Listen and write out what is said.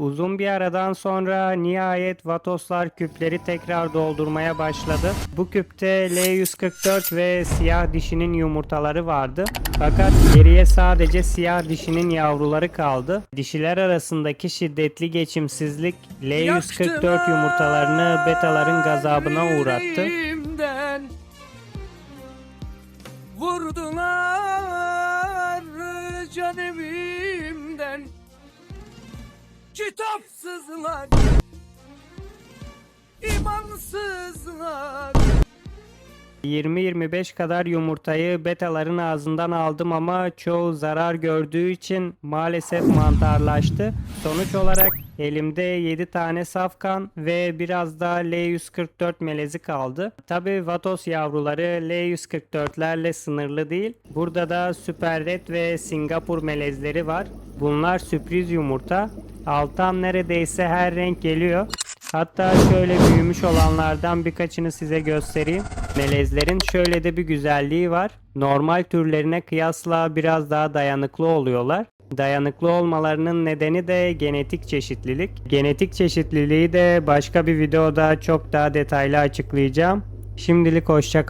Uzun bir aradan sonra nihayet Vatoslar küpleri tekrar doldurmaya başladı. Bu küpte L144 ve siyah dişinin yumurtaları vardı. Fakat geriye sadece siyah dişinin yavruları kaldı. Dişiler arasındaki şiddetli geçimsizlik L144 yumurtalarını betaların gazabına uğrattı. Vurdular can evimden Kitapsızlar imansızlar 20-25 kadar yumurtayı betaların ağzından aldım ama çoğu zarar gördüğü için maalesef mantarlaştı. Sonuç olarak elimde 7 tane safkan ve biraz da L144 melezi kaldı. Tabi Vatos yavruları L144'lerle sınırlı değil. Burada da Super Red ve Singapur melezleri var. Bunlar sürpriz yumurta. Altan neredeyse her renk geliyor. Hatta şöyle büyümüş olanlardan birkaçını size göstereyim. Melezlerin şöyle de bir güzelliği var. Normal türlerine kıyasla biraz daha dayanıklı oluyorlar. Dayanıklı olmalarının nedeni de genetik çeşitlilik. Genetik çeşitliliği de başka bir videoda çok daha detaylı açıklayacağım. Şimdilik hoşça kalın.